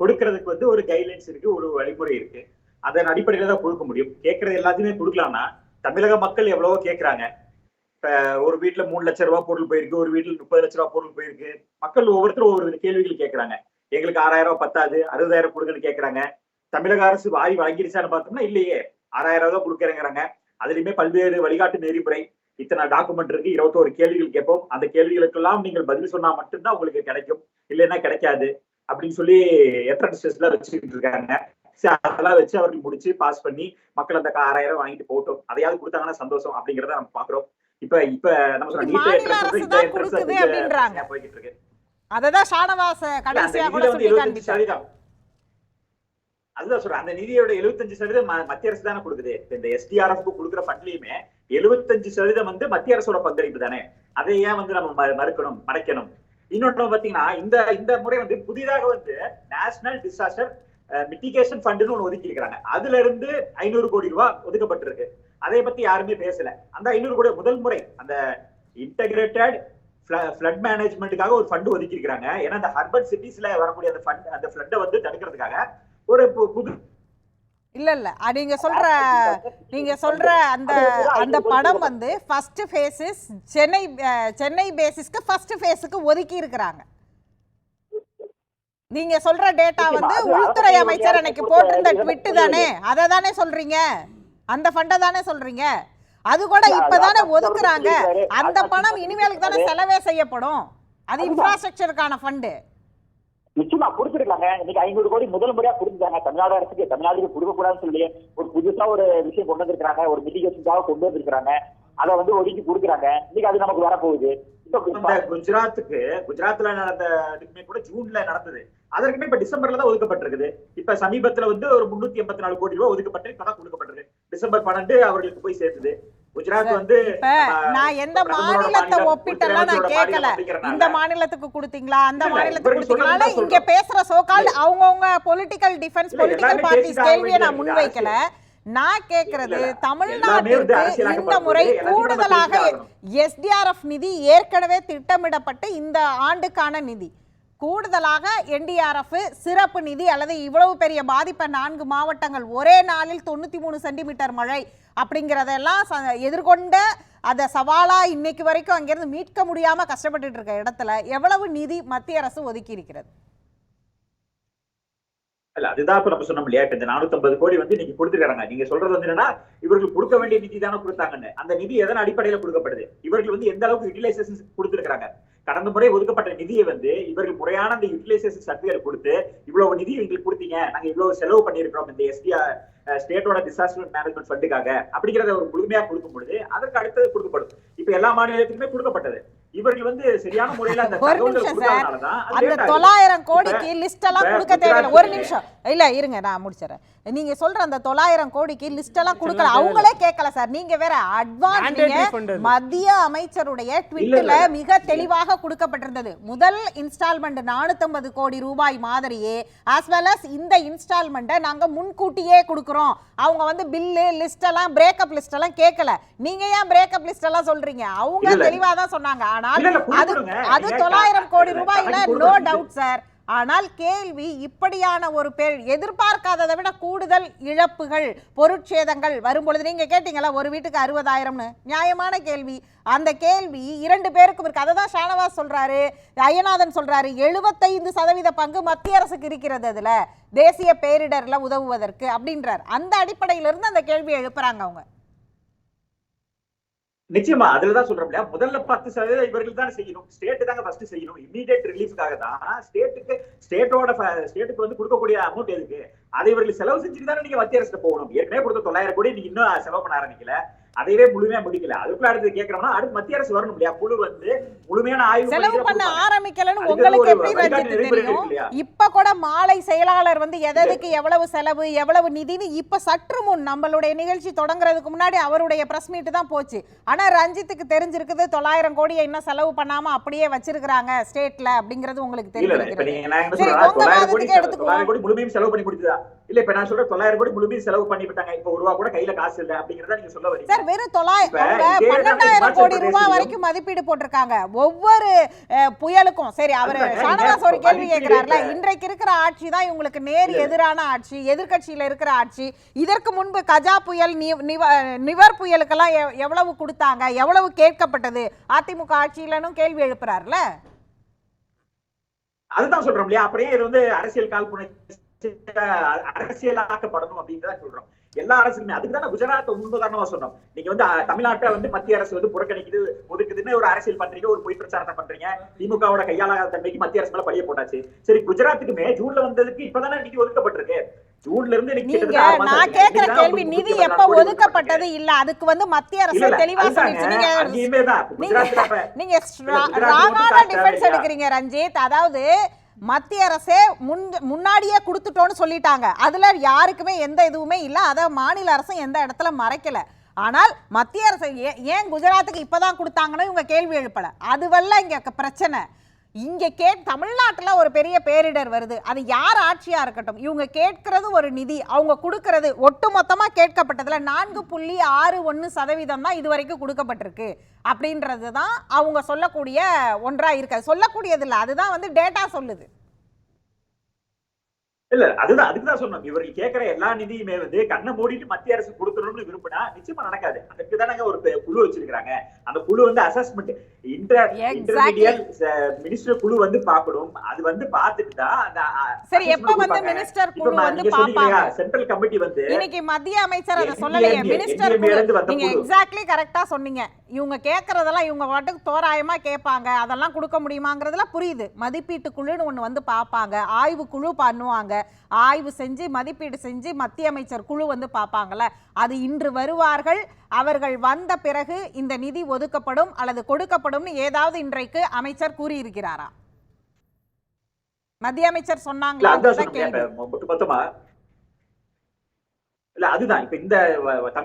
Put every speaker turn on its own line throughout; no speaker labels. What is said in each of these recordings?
கொடுக்கறதுக்கு வந்து ஒரு கைட்லைன்ஸ் இருக்கு ஒரு வழிமுறை இருக்கு. அதன் அடிப்படையில தான் கொடுக்க முடியும். கேட்கறது எல்லாத்தையுமே கொடுக்கலாம்னா தமிழக மக்கள் எவ்வளவோ கேட்கறாங்க. இப்ப ஒரு வீட்டுல மூணு லட்சம் ரூபாய் பொருள் போயிருக்கு ஒரு வீட்டுல முப்பது லட்ச ரூபாய் பொருள் போயிருக்கு. மக்கள் ஒவ்வொருத்தரும் ஒவ்வொரு கேள்விகள் கேட்கறாங்க. எங்களுக்கு ஆறாயிரம் ரூபாய் பத்தாது அறுபதாயிரம் கொடுங்கன்னு கேட்கறாங்க. தமிழக அரசு வாரி வழங்கிருச்சான்னு பார்த்தோம்னா இல்லையே. ஆறாயிரம் ரூபாய் கொடுக்கறேங்கிறாங்க. அதுலயுமே பல்வேறு வழிகாட்டு நெறிமுறை. இத்தனை டாக்குமெண்ட் இருக்கு இருபத்தோரு கேள்விகள் கேட்போம். அந்த கேள்விகளுக்கெல்லாம் நீங்கள் பதில் சொன்னா மட்டும்தான் உங்களுக்கு கிடைக்கும். இல்லைன்னா கிடைக்காது. அப்படின்னு சொல்லி என்ட்ரன்ஸ் டெஸ்ட்ல வச்சுக்கிட்டு இருக்காங்க. அதெல்லாம் வச்சு அவர்கள் முடிச்சு பாஸ் பண்ணி மக்கள் அந்த ஆறாயிரம் வாங்கிட்டு போகட்டும். அதையாவது கொடுத்தாங்கன்னா சந்தோஷம் அப்படிங்கறத நம்ம பாக்குறோம் இப்ப இப்ப நம்ம
அப்படின்றாங்க.
போய்கிட்டு இருக்கு.
அததான் ஷானவாச
இல்ல, அந்த
கடைசியா கூட
நிதியில வந்து
சொல்லி
75
காண்பிச்சார்
சதவீதம். அதுதான் சொல்றேன். அந்த நிதியோட 75% சதவீதம் மத்திய அரசு தானே கொடுக்குது. இந்த எஸ்டிஆர்எஃப் கொடுக்குற ஃபண்ட்லயுமே 75% சதவீதம் வந்து மத்திய அரசோட பங்களிப்பு தானே. அதை ஏன் வந்து நம்ம மறுக்கணும் மறைக்கணும். இன்னொன்று பாத்தீங்கன்னா இந்த இந்த முறை வந்து புதிதாக வந்து நேஷனல் டிசாஸ்டர் மிட்டிகேஷன் ஃபண்ட்னு ஒன்று ஒதுக்கி இருக்கிறாங்க. அதுல இருந்து ஐநூறு கோடி ரூபாய் ஒதுக்கப்பட்டிருக்கு. அதை பத்தி யாருமே பேசல. அந்த ஐநூறு கோடி முதல் முறை அந்த இன்டகிரேட்டட் ஃப்ளட் மேனேஜ்மெண்ட்டுக்காக ஒரு ஃபண்ட் ஒதுக்கி இருக்கிறாங்க. ஏன்னா அந்த ஹர்பன் சிட்டிஸ்ல வரக்கூடிய அந்த ஃபண்ட் அந்த ஃப்ளட்டை வந்து தடுக்கிறதுக்காக ஒரு பு- புது
இல்ல இல்ல. நீங்க சொல்ற நீங்க சொல்ற அந்த அந்த படம் வந்து ஃபர்ஸ்ட் ஃபேஸஸ் சென்னை சென்னை பேசிஸ்க்கு ஃபர்ஸ்ட் ஃபேஸுக்கு ஒதுக்கி இருக்கிறாங்க. நீங்க சொல்ற டேட்டா வந்து உள்துறை அமைச்சர் அன்னைக்கு போட்டிருந்த
வரைக்கும்
ட்விட்
புரியுது.
தானே? அதை தானே சொல்றீங்க? அந்த ஃபண்டை தானே சொல்றீங்க? அது கூட இப்பதானே ஒதுக்குறாங்க. அந்த பணம் இனிமேலுக்கு தானே செலவே செய்யப்படும். அது. இன்ஃப்ராஸ்ட்ரக்சருக்கான ஃபண்டு
நிச்சயமா கொடுத்துருக்காங்க இன்னைக்கு ஐநூறு கோடி முதல் முறையா கொடுத்துருக்காங்க தமிழ்நாடு அரசுக்கு தமிழ்நாட்டுக்கு கொடுக்க கூடாதுன்னு சொல்லி ஒரு புதுசா ஒரு விஷயம் கொண்டு வந்திருக்காங்க ஒரு மிட்டிகேஷனுக்காக கொண்டு வந்திருக்காங்க அதை வந்து ஒதுக்கி கொடுக்குறாங்க. இன்னைக்கு அது நமக்கு வரப்போகுது.
குஜராத்துக்கு குஜராத்ல நடந்த இதுக்குமே கூட ஜூன்ல நடந்தது. அதற்குமே இப்ப டிசம்பர்ல தான் ஒதுக்கப்பட்டிருக்குது. இப்ப சமீபத்துல வந்து ஒரு முன்னூத்தி எண்பத்தி நாலு கோடி ரூபாய் ஒதுக்கப்பட்டு இப்பதான் கொடுக்கப்பட்டிருக்கு. டிசம்பர் பன்னெண்டு அவர்களுக்கு போய் சேர்த்துது குஜராத் வந்து
நான் எந்த மாநிலத்தை ஒப்பிட்டெல்லாம் நான் கேட்கல இந்த மாநிலத்துக்கு கொடுத்தீங்களா? அந்த மாநிலத்துக்கு கொடுத்தீங்களா? இங்க. பேசுற சோகால் அவங்கவுங்க பொலிட்டிக்கல் டிஃபென்ஸ் பொலிட்டிக்கல் பார்ட்டிஸ் கேள்வியை நான் முன்வைக்கல. நான்
வந்து
தமிழ்நாட்டிற்கு இந்த முறை கூடுதலாக. எஸ்டிஆர்எஃப் நிதி ஏற்கனவே திட்டமிடப்பட்டு இந்த ஆண்டுக்கான நிதி. கூடுதலாக என்டிஆர்எஃப் சிறப்பு நிதி அல்லது இவ்வளவு பெரிய பாதிப்பை நான்கு மாவட்டங்கள் ஒரே நாளில் தொண்ணூத்தி மூணு சென்டிமீட்டர் மழை அப்படிங்கிறதெல்லாம் எதிர்கொண்ட அதை சவாலா இன்னைக்கு வரைக்கும் அங்கேருந்து மீட்க முடியாம கஷ்டப்பட்டுட்டு இருக்க இடத்துல எவ்வளவு நிதி மத்திய அரசு ஒதுக்கி இருக்கிறது?
இல்ல அதுதான் இப்ப நம்ம சொன்னோம் இல்லையா? இந்த 450 கோடி வந்து நீங்க கொடுத்துருக்காங்க. நீங்க சொல்றது வந்து என்னன்னா இவர்கள் கொடுக்க வேண்டிய நிதி தானே கொடுத்தாங்கன்னு. அந்த நிதி எதன் அடிப்படையில கொடுக்கப்படுது? இவர்கள் வந்து எந்த அளவுக்கு யூட்டிலைசேஷன் கொடுத்துருக்காங்க கடந்த முறை ஒதுக்கப்பட்ட நிதியை வந்து இவர்கள் முறையான அந்த யூட்டிலைசேஷன் சர்டிஃபிகேட் கொடுத்து இவ்வளவு நிதி எங்களுக்கு கொடுத்தீங்க நாங்க இவ்வளவு செலவு பண்ணியிருக்கிறோம் இந்த எஸ்டிஆர் ஸ்டேட்டோட டிசாஸ்டர் மேனேஜ்மெண்ட் ஃபண்டுக்காக அப்படிங்கறத ஒரு முழுமையா கொடுக்கும் பொழுது அதற்கு அடுத்தது கொடுக்கப்படும். இப்ப எல்லா மாநிலத்துக்குமே கொடுக்கப்பட்டது. இவர்கள் வந்து சரியான முறையில அந்த
ஒரு நிமிஷம் சார். அந்த. தொள்ளாயிரம் கோடிக்கு லிஸ்ட் எல்லாம் கொடுக்க தேவையில்லை ஒரு நிமிஷம் இல்ல இருங்க நான் முடிச்சிடறேன் நீங்க சொல்ற அந்த தொள்ளாயிரம் கோடிக்கு லிஸ்ட் எல்லாம் கொடுக்கல. அவங்களே கேட்கல சார் நீங்க வேற அட்வான்ஸ். மத்திய அமைச்சருடைய
இல்ல.
மிக தெளிவாக கொடுக்கப்பட்டிருந்தது முதல் இன்ஸ்டால்மெண்ட் 450 கோடி ரூபாய் மாதிரியே ஆஸ் வெல் அஸ் இந்த இன்ஸ்டால்மெண்ட்டை நாங்க முன்கூட்டியே கொடுக்குறோம் அவங்க வந்து பில்லு லிஸ்ட் எல்லாம் பிரேக்கப் லிஸ்ட் எல்லாம் கேட்கல நீங்க ஏன் பிரேக்கப் லிஸ்ட் எல்லாம் சொல்றீங்க அவங்க. தெளிவா தான் சொன்னாங்க ஆனால் அது. அது தொள்ளாயிரம் கோடி ரூபாயில நோ. டவுட் சார் ஆனால் கேள்வி இப்படியான ஒரு பேர் எதிர்பார்க்காததை விட கூடுதல் இழப்புகள் பொருட்சேதங்கள் வரும்பொழுது நீங்க கேட்டீங்களா ஒரு வீட்டுக்கு அறுபதாயிரம்னு. நியாயமான கேள்வி. அந்த கேள்வி இரண்டு பேருக்கும் இருக்கு. அதை தான் ஷானவாஸ் சொல்றாரு ஐயநாதன் சொல்றாரு எழுபத்தைந்து சதவீத பங்கு மத்திய அரசுக்கு இருக்கிறது அதுல. தேசிய பேரிடர்ல உதவுவதற்கு அப்படின்றார். அந்த அடிப்படையில இருந்து அந்த கேள்வியை எழுப்புறாங்க அவங்க.
நிச்சயமா அதுலதான் சொல்றோம் இல்லையா? முதல்ல பத்து சதவீதம் இவர்கள் தான் செய்யணும். ஸ்டேட் தாங்க ஃபர்ஸ்ட் செய்யணும். இமீடியட் ரிலீஃப்காக தான் ஸ்டேட்டுக்கு ஸ்டேட்டோட ஸ்டேட்டுக்கு வந்து கொடுக்கக்கூடிய அமௌண்ட் எதுக்கு? அதை இவர்கள் செலவு செஞ்சுட்டு தானே நீங்க மத்திய அரசு போகணும். ஏற்கனவே கொடுத்த தொள்ளாயிரம் கோடி நீங்க இன்னும் செலவு பண்ண ஆரம்பிக்கல. அதையவே முழுமையா முடிக்கல. அதுக்குள்ள அடுத்து கேட்கறோம்னா அடுத்து மத்திய அரசு வரணும் இல்லையா? குழு வந்து முழுமையான ஆய்வு
செலவு
பண்ணி
பண்ண. ஆரம்பிக்கலன்னு உங்களுக்கு எப்படி தெரியும்? இப்ப கூட மாலை செயலாளர் வந்து எதற்கு எவ்வளவு செலவு எவ்வளவு நிதின்னு இப்ப சற்று முன் நம்மளுடைய நிகழ்ச்சி தொடங்குறதுக்கு முன்னாடி அவருடைய பிரஸ் மீட் தான் போச்சு. ஆனா ரஞ்சித்துக்கு தெரிஞ்சிருக்குது தொள்ளாயிரம் கோடியை இன்னும் செலவு பண்ணாம அப்படியே வச்சிருக்காங்க ஸ்டேட்ல அப்படிங்கிறது உங்களுக்கு
கோடி முழுமையும் செலவு பண்ணி கொடுத்ததா? இல்ல இப்ப நான் சொல்ற தொள்ளாயிரம் கோடி முழுமையும் செலவு பண்ணிவிட்டாங்க. இப்ப ஒரு ரூபா கூட கையில காசு இல்ல அப்படிங்கறத நீங்க சொல்ல வரீங்க.
வெறும் தொள்ளாயிரம் பன்னெண்டாயிரம் கோடி ரூபாய் வரைக்கும் மதிப்பீடு போட்டிருக்காங்க. ஒவ்வொரு புயலுக்கும். சரி அவரு ஷானவாஸ் ஒரு கேள்வி கேட்கிறார்ல இன்றைக்கு இருக்கிற ஆட்சி தான் இவங்களுக்கு நேர். எதிரான ஆட்சி எதிர்க்கட்சியில இருக்கிற ஆட்சி. இதற்கு முன்பு கஜா புயல் நிவர் புயலுக்கெல்லாம் எவ்- எவ்வளவு கொடுத்தாங்க? எவ்வளவு கேட்கப்பட்டது? அதிமுக ஆட்சியிலனும் கேள்வி எழுப்புறாருல?
அதுதான் சொல்றோம் இல்லையா? அப்படியே இது வந்து அரசியல் காழ்ப்புணர்ச்சி அரசியலாக்கப்படணும் அப்படின்னு தான் சொல்றோம். எல்லா அரசுமே அதுக்கு தானே குஜராத் முன்னுதாரணமா சொன்னோம். நீங்க வந்து தமிழ்நாட்டை வந்து மத்திய அரசு வந்து புறக்கணிக்குது ஒதுக்குதுன்னு ஒரு அரசியல் பண்றீங்க ஒரு பொய் பிரச்சாரத்தை பண்றீங்க. திமுகவோட கையாளாத தன்மைக்கு மத்திய அரசு மேல பழிய போட்டாச்சு. சரி குஜராத்துக்குமே ஜூன்ல வந்ததுக்கு இப்பதானே நிதி ஒதுக்கப்பட்டிருக்கு. ஜூன்ல இருந்து இன்னைக்கு
நான். கேக்குற கேள்வி நிதி எப்ப ஒதுக்கப்பட்டது இல்ல அதுக்கு வந்து மத்திய அரசு தெளிவா. சொல்லிடுச்சு. நீங்க நீங்க? எடுக்கிறீங்க ரஞ்சித். அதாவது மத்திய அரசே முன் முன்னாடியே கொடுத்துட்டோன்னு சொல்லிட்டாங்க. அதில் யாருக்குமே எந்த இதுவுமே இல்லை. அதை மாநில அரசும் எந்த இடத்துல மறைக்கல. ஆனால் மத்திய அரசு ஏன் குஜராத்துக்கு இப்பதான் கொடுத்தாங்கன்னு இவங்க கேள்வி எழுப்பலை. அதுவல்ல இங்கே பிரச்சனை. இங்கே கே தமிழ்நாட்டில் ஒரு பெரிய பேரிடர் வருது. அது யார் ஆட்சியாக இருக்கட்டும். இவங்க கேட்கறது ஒரு நிதி. அவங்க கொடுக்கறது ஒட்டு மொத்தமாக கேட்கப்பட்டதில் நான்கு புள்ளி ஆறு ஒன்று சதவீதம் தான் இது வரைக்கும் கொடுக்கப்பட்டிருக்கு. அப்படின்றது தான் அவங்க சொல்லக்கூடிய ஒன்றாக இருக்காது சொல்லக்கூடியதில்லை. அதுதான் வந்து டேட்டா சொல்லுது.
இல்ல அதுதான் அதுக்குதான் சொன்னோம் இவர்கள் கேட்கிற எல்லா நிதியுமே வந்து கண்ணை மூடிட்டு மத்திய அரசு கொடுக்கணும்னு விரும்பினா நிச்சயமா நடக்காது. அதுக்கு தானங்க ஒரு குழு வச்சிருக்காங்க அந்த குழு வந்து அசஸ்மெண்ட் இன்டர். இன்டர்மீடியல் மினிஸ்டர் குழு வந்து பார்க்கணும். அது வந்து பார்த்துட்டு தான் அந்த
சரி எப்ப வந்து. மினிஸ்டர் குழு வந்து பாப்பாங்க
சென்ட்ரல் கமிட்டி வந்து
இன்னைக்கு மத்திய அமைச்சர் அதை சொல்லலையே. மினிஸ்டர் குழு நீங்க. எக்ஸாக்ட்லி கரெக்டா சொன்னீங்க. இவங்க கேட்கறதெல்லாம் இவங்க பாட்டுக்கு தோராயமா கேட்பாங்க. அதெல்லாம் கொடுக்க முடியுமாங்கிறதுலாம் புரியுது. மதிப்பீட்டு குழுன்னு ஒண்ணு வந்து பார்ப்பாங்க. ஆய்வு குழு பண்ணுவாங்க. ஆய்வு செஞ்சு மதிப்பீடு செஞ்சு மத்திய அமைச்சர் குழு வந்து பார்ப்பாங்கல்ல. அது இன்று வருவார்கள். அவர்கள் வந்த பிறகு இந்த நிதி ஒதுக்கப்படும் அல்லது கொடுக்கப்படும்னு ஏதாவது இன்றைக்கு அமைச்சர் கூறியிருக்கிறாரா? மத்திய அமைச்சர் சொன்னாங்களா?
இல்ல அதுதான். இப்ப இந்த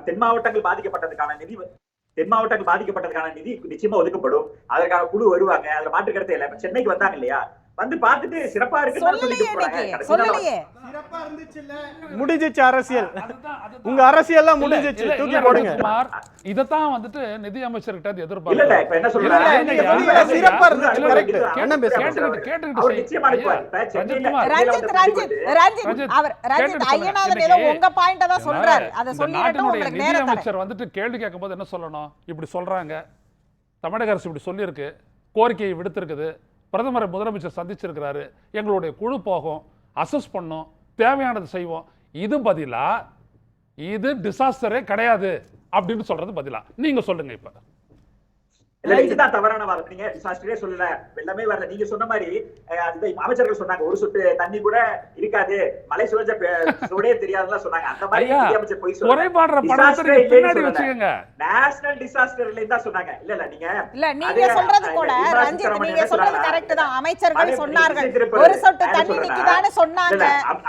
தென் மாவட்டங்கள் பாதிக்கப்பட்டதுக்கான நிதி தென் மாவட்டங்கள் பாதிக்கப்பட்டதுக்கான நிதி நிச்சயமா ஒதுக்கப்படும். அதற்கான குழு வருவாங்க. அதுல மாற்று கருத்து இல்ல. சென்னைக்கு வந்தாங்க இல்லையா? வந்து பார்த்துட்டு சிறப்பா
சொல்லலையே சொல்லலையே.
முடிஞ்சிச்சு அரசியல். உங்க அரசியல்லாம்
இல்ல,
முடிஞ்சிச்சு. தூக்கி போடுங்க.
இதைத்தான் வந்துட்டு நிதி அமைச்சர்கிட்ட இருந்து
இல்ல இல்ல. இப்ப என்ன சொல்றாங்க?
சிறப்பா இருந்துச்சு.
நிச்சயமா
ரஞ்சித் ரஞ்சித் ரஞ்சித் அவர் ரஞ்சித்
கேட்டுட்டு.
ஏதோ உங்க பாயிண்ட தான் சொல்றாரு. அதை சொல்லிட்டு உங்களுக்கு
நிதி
நேரம்
அமைச்சர் வந்துட்டு கேள்வி கேட்கும்போது என்ன சொல்லணும்? இப்படி சொல்றாங்க. தமிழக அரசு இப்படி சொல்லியிருக்கு. கோரிக்கையை விடுத்திருக்குது. பிரதமரை முதலமைச்சர் சந்திச்சிருக்கிறாரு. எங்களுடைய குழு போகும் அசஸ் பண்ணும் தேவையானது செய்வோம். இது பதிலாக இது டிசாஸ்டரே கிடையாது அப்படின்னு சொல்கிறது பதிலாக நீங்கள் சொல்லுங்கள் இப்போ.
இல்ல இதுதான் தவறான வாதம். நீங்க டிசாஸ்டரே சொல்லல. வெள்ளமே வரல. நீங்க சொன்ன மாதிரி அமைச்சர்கள் சொன்னாங்க. ஒரு சொட்டு தண்ணி கூட இருக்காது. மலை சுழஞ்ச சூடே தெரியாதுலாம் சொன்னாங்க. அந்த மாதிரி அமைச்சர் போய்.
வச்சுக்கோங்க.
நேஷனல் டிசாஸ்டர் இல்லைன்னு தான் சொன்னாங்க. இல்ல இல்ல நீங்க
இல்ல நீங்க சொல்றது கூட ரஞ்சித் நீங்க
என்ன
சொல்றது
சொல்றாங்க?
கரெக்ட் தான். அமைச்சர்கள் சொன்னார்கள். ஒரு சொட்டு தண்ணி நிக்குதான்னு சொன்னாங்க.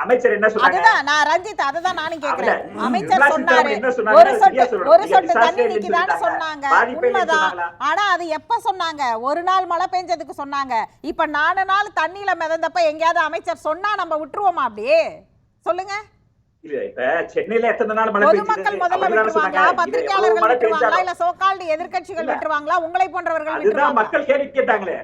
அமைச்சர் என்ன சொன்னாங்க?
அதுதான் நான் ரஞ்சித் அதுதான் நானும் கேக்குறேன். அமைச்சர் சொன்னாரு? ஒரு சொட்டு. ஒரு சொட்டு தண்ணி நிக்குதான்னு. சொன்னாங்க. உண்மைதான்.
சொன்னாங்களா?
ஆனா அது எப்ப சொன்னாங்க? ஒரு நாள் மழை பெஞ்சதுக்கு சொன்னாங்க. இப்ப நாலு நாள் தண்ணியில மிதந்தப்ப எங்கேயாவது அமைச்சர் சொன்னா நம்ம விட்டுருவோமா அப்படியே சொல்லுங்க. பொதுமக்கள்? முதல்ல விட்டுருவாங்களா? பத்திரிகையாளர்கள் விட்டுருவாங்களா? இல்ல சோகால்டு
இல்ல.
விட்டுருவாங்களா? உங்களை போன்றவர்கள் விட்டுருவாங்களா?
மக்கள் கேள்வி கேட்டாங்களே.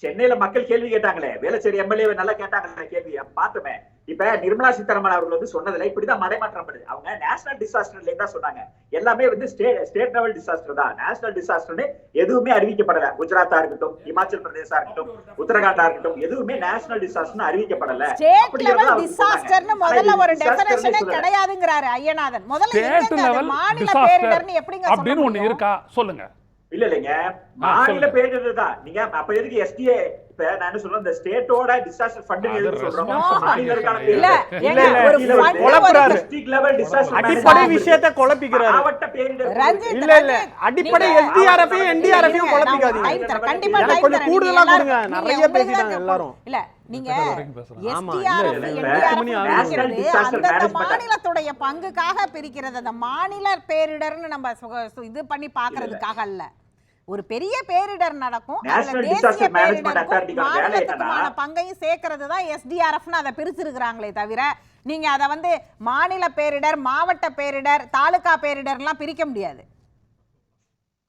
சென்னையில மக்கள் கேள்வி கேட்டாங்களே. வேளச்சேரி எம்எல்ஏ நல்லா கேட்டாங்களே கேள்வி. அப்ப பார்த்தோமே இப்ப நிர்மலா சீதாராமன் அவர்கள் வந்து சொன்னதுல இப்படிதான் மடைமாற்றம் பண்ணுது. அவங்க நேஷனல் டிசாஸ்டர்ல தான் சொன்னாங்க. எல்லாமே வந்து ஸ்டேட் ஸ்டேட் லெவல் டிசாஸ்டர் தான். நேஷனல் டிசாஸ்டர்னு எதுவுமே அறிவிக்கப்படல. குஜராத்தா இருக்கட்டும் இமாச்சல் பிரதேசா இருக்கட்டும் உத்தரகாண்டா இருக்கட்டும் எதுவுமே நேஷனல் டிசாஸ்டர் அறிவிக்கப்படல.
ஸ்டேட் லெவல் டிசாஸ்டர்னு. முதல்ல ஒரு டெஃபினேஷனே. கிடையாதுங்கிறாரு ஐயநாதன். முதல்ல
ஸ்டேட் லெவல்
மாநில பேரிடர்னு எப்படிங்க
அப்படின்னு ஒண்ணு? இருக்கா? சொல்லுங்க.
இல்ல இல்லைங்க. மாநில தான் நீங்க அப்ப எதுக்கு எஸ்டிஏ இப்ப நான் என்ன சொல்றேன்? இந்த ஸ்டேட்டோட டிசாஸ்டர் ஃபண்ட் சொல்றோம்?
இல்ல
இல்ல, குழப்புறாரு.
ஒரு-
டிஸ்ட்ரிக்ட் லெவல் டிசாஸ்டர்
அடிப்படை விஷயத்த குழப்பிக்கிறாரு.
மாவட்ட பேரிடர்
இல்ல இல்ல. அடிப்படை எஸ்டிஆர்எஃப் என்டிஆர்எஃப் குழப்பிக்காதீங்க.
கண்டிப்பா
கொஞ்சம். கூடுதலா கொடுங்க. நிறைய பேசிட்டாங்க எல்லாரும்.
இல்ல நீங்க. மாநிலத்துடைய பங்குக்காக பிரிக்கிறது. அந்த மாநில பேரிடர்னு நம்ம இது பண்ணி பாக்குறதுக்காக அல்ல. ஒரு பெரிய பேரிடர் நடக்கும் தேசிய மாநிலத்துக்குமான பங்கையும் சேர்க்கறது தான் எஸ்டிஆர்எஃப்னு அதை பிரிச்சிருக்கிறாங்களே தவிர நீங்க அதை வந்து மாநில பேரிடர் மாவட்ட பேரிடர் தாலுகா பேரிடர்லாம் பிரிக்க முடியாது.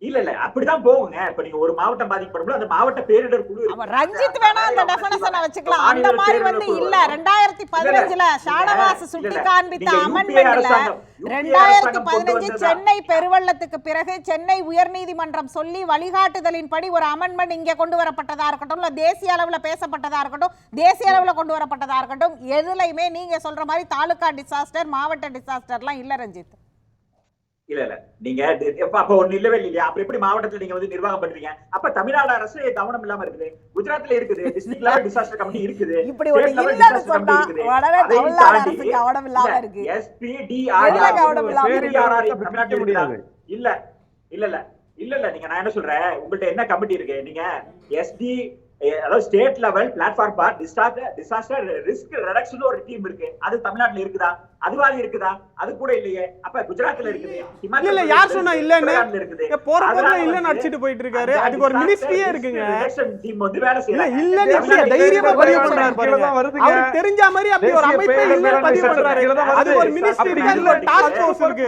இல்ல இல்ல அப்படிதான் போகுங்க இப்ப நீங்க ஒரு மாவட்டம் பாதிக்கப்படும் அந்த மாவட்ட பேரிடர் குழு
ரஞ்சித் வேணா அந்த
செய்வாங்க.
வச்சுக்கலாம் அந்த மாதிரி வந்து இல்ல. ரெண்டாயிரத்தி பதினஞ்சுல ஷானவாஸ்
இல்ல,
சுட்டி. காண்பித்த அமெண்ட்மெண்ட்ல ரெண்டாயிரத்தி பதினஞ்சு? சென்னை பெருவெள்ளத்துக்கு பிறகு சென்னை உயர்நீதிமன்றம் சொல்லி வழிகாட்டுதலின்படி ஒரு அமெண்ட்மெண்ட் இங்க கொண்டு வரப்பட்டதா இருக்கட்டும் இல்ல தேசிய அளவுல பேசப்பட்டதா இருக்கட்டும் தேசிய அளவுல கொண்டு வரப்பட்டதா இருக்கட்டும் எதுலையுமே நீங்க சொல்ற மாதிரி தாலுகா டிசாஸ்டர் மாவட்ட டிசாஸ்டர்லாம் இல்ல ரஞ்சித்
இல்ல இல்ல. நீங்க அப்ப ஒண்ணு இல்லவே இல்லையா. அப்ப எப்படி மாவட்டத்துல நீங்க வந்து நிர்வாகம் பண்றீங்க? அப்ப தமிழ்நாடு அரசு கவனம் இல்லாம இருக்குது? குஜராத்ல இருக்குது. டிஸ்ட்ரிக்ட் லெவல் டிசாஸ்டர் கமிட்டி இருக்குது.
இப்படி ஒரு இல்லைன்னு சொன்னா தமிழ்நாடு அரசு கவனம் இல்லாம இருக்கு. எதுல கவனம் இல்லாம
இருக்குதா? இல்ல இல்ல இல்ல. இல்ல இல்ல. நீங்க நான் என்ன சொல்றேன்? உங்கள்ட்ட என்ன கமிட்டி இருக்கு? நீங்க எஸ்டி அதாவது state level platform for disaster disaster risk reduction ஒரு டீம் இருக்கு. அது தமிழ்நாட்டுல இருக்குதா? அதுவாது இருக்குதா? அது கூட இல்லையே. அப்ப குஜராத்ல இருக்குது.
இல்ல, யார் சொன்னா இல்லைன்னு? போற போக்குல இல்லன்னு அடிச்சிட்டு போயிட்டு இருக்காரு அதுக்கு ஒரு மினிஸ்ட்ரியே இருக்குங்க.
team வந்து வேலை
இல்ல. இல்லன்னு எப்படி
தேசிய
தைரியமா பதிவு பண்றாரு பாருங்க. அவருக்கு தெரிஞ்ச மாதிரி அப்படி ஒரு அமைப்பே இல்ல பதிவு பண்றாரு. அது ஒரு. மினிஸ்ட்ரி இருக்கு. அதுல ஒரு
இல்ல,
டாஸ்க் ஃபோர்ஸ் இருக்கு.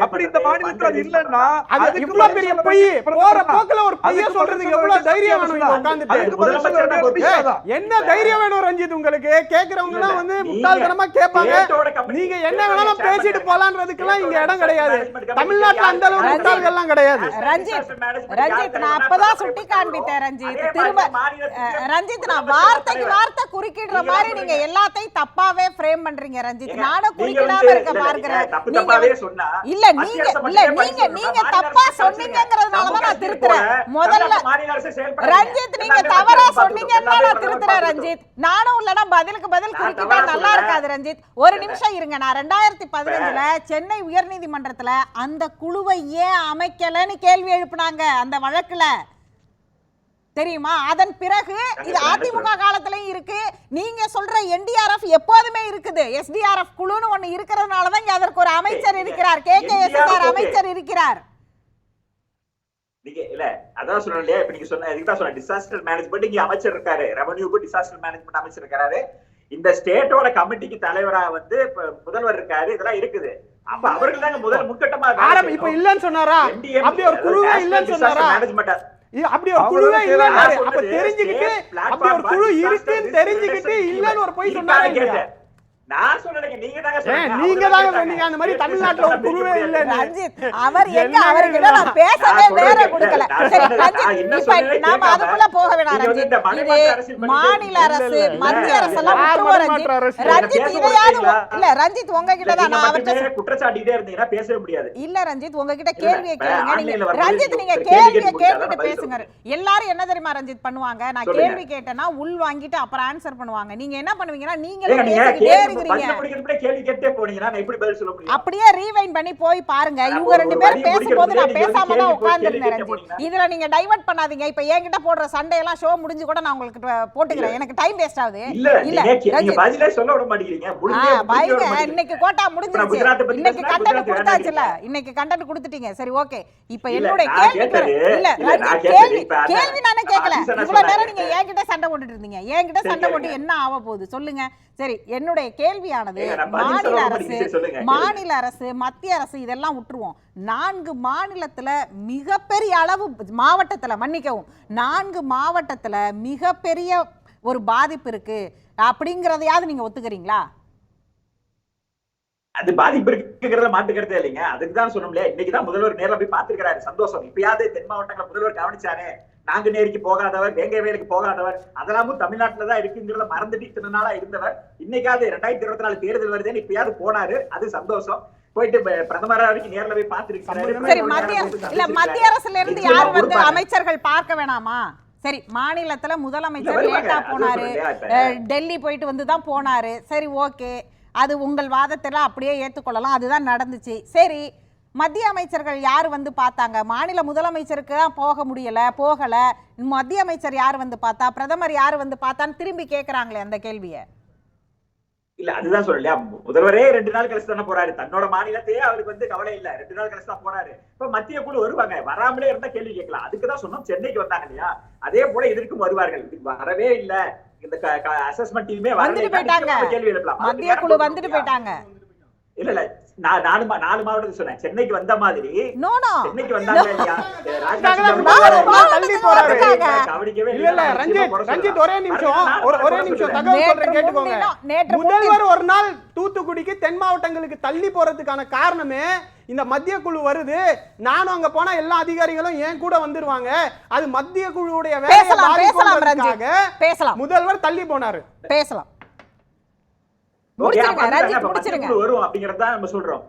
அப்படி இந்த மாநிலத்துல அது இல்லன்னா
அது
அதுக்கு
இவ்வளவு பெரிய பொய். போற போக்குல ஒரு பொய்ய சொல்றதுக்கு எவ்வளவு தைரியம் வேணும் உட்கார்ந்துட்டு என்ன தைரியம் வேணும் ரஞ்சித் உங்களுக்கு? கேக்குறவங்க எல்லாம் வந்து
நீங்க
முட்டாள்தனமா கேட்பாங்க. நீங்க என்ன வேணாலும் பேசிட்டு போலான்றதுக்கெல்லாம் இங்க இடம் கிடையாது. தமிழ்நாட்டுல அந்த அளவுக்கு
ரஞ்சித்,
முட்டாள்கள்லாம் கிடையாது.
ரஞ்சித் ரஞ்சித் நான் அப்பதான் சுட்டி காண்பித்தேன் ரஞ்சித். திரும்ப ரஞ்சித் நான் வார்த்தைக்கு. வார்த்தை குறுக்கிடுற
நீங்க
மாதிரி நீங்க. எல்லாத்தையும் தப்பாவே ஃப்ரேம் பண்றீங்க ரஞ்சித். நானும் குறுக்கிடாம இருக்க
சொன்னா,
இல்ல நீங்க இல்ல நீங்க நீங்க. தப்பா சொன்னீங்கங்கறதுனால தான் நான் திருத்துறேன். முதல்ல. ரஞ்சித் நீங்க
எல்லாமே
தவறா சொன்னீங்கன்னா. நான் திருத்துறேன் ரஞ்சித். நானும் இல்லனா பதிலுக்கு பதில் குறுக்கிட்டா நல்லா. இருக்காது ரஞ்சித். ஒரு நிமிஷம் இருங்க. நான் ரெண்டாயிரத்தி பதினஞ்சுல சென்னை உயர்நீதிமன்றத்துல அந்த குழுவை ஏன் அமைக்கலன்னு கேள்வி எழுப்புனாங்க அந்த வழக்குல. தெரியுமா? அதன் பிறகு இது அதிமுக காலத்திலயும் இருக்கு. நீங்க சொல்ற என்டிஆர்எஃப் எப்போதுமே இருக்குது. எஸ்டிஆர்எஃப் குழுன்னு ஒண்ணு இருக்கிறதுனால தான் இங்க அதற்கு ஒரு அமைச்சர்
நீங்க
இருக்கிறார். K K S. அமைச்சர் இருக்கிறார்.
நீங்க இல்ல அதான் சொன்னேன் இல்லையா? இப்ப நீங்க சொன்ன இதுக்கு தான் சொன்ன டிசாஸ்டர் மேனேஜ்மெண்ட் இங்க அமைச்சர் இருக்காரு. ரெவன்யூக்கு டிசாஸ்டர் மேனேஜ்மெண்ட் அமைச்சர் இருக்காரு. இந்த ஸ்டேட்டோட கமிட்டிக்கு தலைவரா வந்து இப்ப முதல்வர் இருக்காரு. இதெல்லாம் இருக்குது. அப்ப அவர்கள் தாங்க முதல் முன்கட்டமா வேலை
ஆரம் இப்ப. இல்லன்னு சொன்னாரா? அப்படி ஒரு குழுவே இல்லன்னு சொன்னாரா? இ- அப்படி ஒரு குழுவே இல்லன்னு அப்ப தெரிஞ்சுக்கிட்டு அப்படி ஒரு குழு இருக்குன்னு தெரிஞ்சுக்கிட்டு இல்லன்னு ஒரு பொய். சொன்னாரா.
நான் சொல்லலைங்க நீங்க தாங்க
ஏன்
சொன்னீங்க.
நீங்க
அவங்க
தாங்க
கேட்டாங்க.
சொன்னீங்க அந்த மாதிரி
State
தமிழ்நாட்டுல ஒரு
disaster
குழுவே
management
இல்லைன்னு
ரஞ்சித் அவர் எங்க
என்ன
அவர்கிட்ட நான்
இதெல்லாம்?
பேசவே
நான்
வேற
சொல்றேன்
கொடுக்கல
நான்
சரி
சொன்னது
ரஞ்சித்
நான் என்ன
இப்ப
சொன்னேனே
நாம
கேட்காம,
அதுக்குள்ள போக வேணாம்
நீங்க வந்து
ரஞ்சித்
இந்த
இது
மலைமாற்று அரசியல் பண்ணிட்டு
மாநில. அரசு மத்திய விட்டுருவோம்
அரசு?
ரஞ்சித் ரஞ்சித் இதையாவது
விடுறீங்களா?
இல்ல ரஞ்சித் உங்ககிட்ட தான்
நீங்க
நான் அவர்கிட்ட
மட்டுமே குற்றச்சாட்டிட்டே இருந்தீங்கன்னா பேசவே முடியாது
இல்ல ரஞ்சித் உங்ககிட்ட கேள்வியை கேளுங்க நீங்க ரஞ்சித் நீங்க கேள்வியை
கேட்டு
கேட்டுட்டு பேசுங்க எல்லாரும் என்ன தெரியுமா ரஞ்சித் பண்ணுவாங்க நான். கேள்வி கேட்டேன்னா உள் வாங்கிட்டு அப்புறம் ஆன்சர் பண்ணுவாங்க நீங்க என்ன பண்ணுவீங்கன்னா
நீங்க
பேசிக்கிட்டே
கேள்வி
இருக்கிறீங்க
பதில் முடிக்கிறதுக்கு கேள்வி கேட்டே போனீங்கன்னா நான் எப்படி பதில் சொல்ல முடியும்?
அப்படியே ரீவைண்ட் பண்ணி போய் பாருங்க. இவங்க ரெண்டு பேரும் பேசும்போது நான் பேசாம தான்
வந்து
உட்கார்ந்துருந்தேன்
கேள்வி
ரஞ்சித்.
கேட்க
இதுல நீங்க டைவர்ட் பண்ணாதீங்க. இப்ப என்கிட்ட போடுற சண்டை எல்லாம் ஷோ முடிஞ்சு கூட நான் உங்களுக்கு போட்டுக்கிறேன். எனக்கு டைம் வேஸ்ட் ஆகுது.
இல்ல நீங்க பதிலே சொல்ல விட.
இன்னைக்கு கோட்டா முடிஞ்சிருச்சு. இன்னைக்கு கண்டென்ட் கொடுத்தாச்சுல இன்னைக்கு கண்டென்ட் கொடுத்துட்டீங்க. சரி ஓகே இப்ப
நான்
கேள்வி இல்ல கேள்வி கேள்வி நானே கேட்கல. இவ்வளவு நேரம். நீங்க என்கிட்ட சண்டை போட்டுட்டு இருந்தீங்க. என்கிட்ட சண்டை. போட்டு என்ன ஆக போகுது? சொல்லுங்க. சரி என்னுடைய கேள்வியானது மாநில அரசு. மாநில அரசு மத்திய அரசு இதெல்லாம் விட்டுருவோம். நான்கு மாநிலத்துல மிகப்பெரிய அளவு மாவட்டத்துல மன்னிக்கவும் நான்கு மாவட்டத்துல மிகப்பெரிய ஒரு பாதிப்பு இருக்கு. அப்படிங்கறதையாவது நீங்க ஒத்துக்கிறீங்களா?
அது பாதிப்பு இருக்குங்கிறத மாட்டுக்கிறதே இல்லைங்க. அதுக்கு தான் சொன்னோம்ல இன்னைக்கு தான் முதல்வர் நேர்ல போய் பார்த்திருக்கிறாரு. சந்தோஷம். இப்பயாவது தென் மாவட்டங்களை முதல்வர் கவனிச்சாரே நாங்குநேரிக்கு போகாதவர் வேங்கை வேலைக்கு போகாதவர் அதெல்லாமும் தமிழ்நாட்டுல தான் இருக்குங்கிறத மறந்துட்டு இத்தனை நாளா இருந்தவர். இன்னைக்காவது ரெண்டாயிரத்தி இருபத்தி நாலு தேர்தல் வருதுன்னு இப்பயாவது போனாரு. அது சந்தோஷம். போயிட்டு பிரதமரா வரைக்கும் நேர்ல போய் பார்த்திருக்காரு
மத்திய இல்ல மத்திய அரசுல இருந்து யார் வந்து. அமைச்சர்கள் பார்க்க வேணாமா? சரி மாநிலத்துல முதலமைச்சர். லேட்டா போனாரு. டெல்லி போயிட்டு வந்து தான் போனாரு. சரி ஓகே. அது உங்கள் வாதத்தில் அப்படியே ஏற்றுக்கொள்ளலாம் அதுதான் நடந்துச்சு. சரி மத்திய அமைச்சர்கள் யார் வந்து பார்த்தாங்க? மாநில முதலமைச்சருக்கு தான் போக முடியல போகல. மத்திய அமைச்சர் யார் வந்து பார்த்தா? பிரதமர் யார் வந்து பார்த்தான்னு திரும்பி கேக்குறாங்களே அந்த கேள்வியை.
இல்ல அதுதான் சொல்லலையா? முதல்வரே ரெண்டு நாள் கழிச்சு தானே போறாரு. தன்னோட மாநிலத்தையே அவருக்கு வந்து கவலை இல்ல. ரெண்டு நாள் கழிச்சு தான் போறாரு. இப்ப மத்திய குழு வருவாங்க. வராமலே இருந்தா கேள்வி கேட்கலாம். அதுக்குதான் சொன்னோம். சென்னைக்கு வந்தாங்க இல்லையா? அதே போல இதற்கும் வருவார்கள். வரவே இல்ல. இந்த அசஸ்மெண்ட் டீமே
வந்துட்டு போயிட்டாங்க. மத்திய குழு வந்துட்டு போயிட்டாங்க.
இல்ல இல்ல. நான் நாலு நாலு மாவட்டத்துக்கு சொன்னேன். சென்னைக்கு வந்த மாதிரி.
நோ நோ
சென்னைக்கு வந்தாங்க இல்லையா. கவனிக்கவே
இல்ல இல்ல ரஞ்சித் ரஞ்சித் ஒரே நிமிஷம். ஒரு நிமிஷம். தகவல் சொல்றேன் கேட்டுக்கோங்க. முதல்வர் ஒரு நாள் தூத்துக்குடிக்கு தென் மாவட்டங்களுக்கு தள்ளி போறதுக்கான காரணமே இந்த மத்திய குழு வருது. நானும் அங்க போனா எல்லா அதிகாரிகளும் என் கூட வந்துருவாங்க? அது மத்திய குழுவுடைய வேலையை
பேசலாம் பேசலாம் ரஞ்சித்.
பாதிக்கும்ன்றதுக்காக
பேசலாம்.
முதல்வர் தள்ளி போனாரு.
பேசலாம்
ஓகே,
முடிச்சிருங்க
அப்ப அதுதான்
ரஞ்சித்
அப்ப மத்திய
முடிச்சிருங்க
குழு வரும் அப்படிங்கறத நம்ம சொல்றோம்.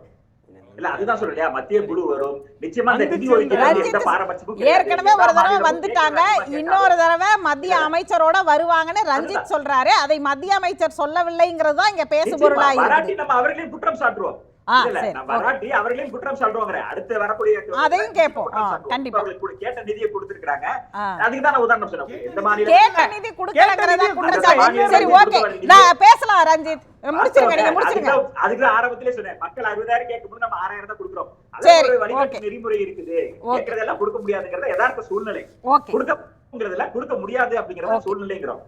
இல்ல அதுதான் சொல்றேன் மத்திய குழு வரும். நிச்சயமா அந்த நிதி
வந்துச்சு.
ஒதுக்கீடு எந்த
ரஞ்சித்
பாரபட்சமும் கிடையாது.
ஏற்கனவே ஒரு தடவை வந்துட்டாங்க. இன்னொரு தடவை மத்திய. அமைச்சரோட வருவாங்கன்னு ரஞ்சித் சொல்றாரு. அதை மத்திய அமைச்சர் சொல்லவில்லைங்கிறது தான் இங்க பேசு
நிச்சயமா,
பொருளா
வராட்டி
இருக்குது
நம்ம அவர்களையும் குற்றம் சாட்டுவோம். அவர்களையும் குற்றம் சாட்டுவோங்கிற அடுத்து வரக்கூடிய
அதையும் கேட்போம். கண்டிப்பா.
கேட்ட நிதியை கொடுத்திருக்காங்க
ஆ.
அதுக்கு தான் நான் உதாரணம் சொன்னேன் எந்த மாநிலம்
கேட்ட நிதி கொடுக்கலங்கிறத
கேட்ட நிதி
குற்றச்சாட்டு
கொடுக்கல.
சரி ஓகே. நான் பேசலாம் ரஞ்சித். முடிச்சிருங்க நீங்க முடிச்சிருங்க.
அதுக்கு அதுக்கு ஆரம்பத்திலே சொன்னேன். மக்கள் அறுபதாயிரம் கேட்கும்போது நம்ம ஆறாயிரம் தான் கொடுக்குறோம். அது
சரி,
ஒரு வழிகாட்டு. நெறிமுறை இருக்குது.
ஓகே.
கேட்கறதெல்லாம் கொடுக்க முடியாதுங்கிறத யதார்த்த சூழ்நிலை.
ஓகே.
கொடுக்க கொடுக்க முடியாது அப்படிங்கறத சூழ்நிலைங்கிறோம்.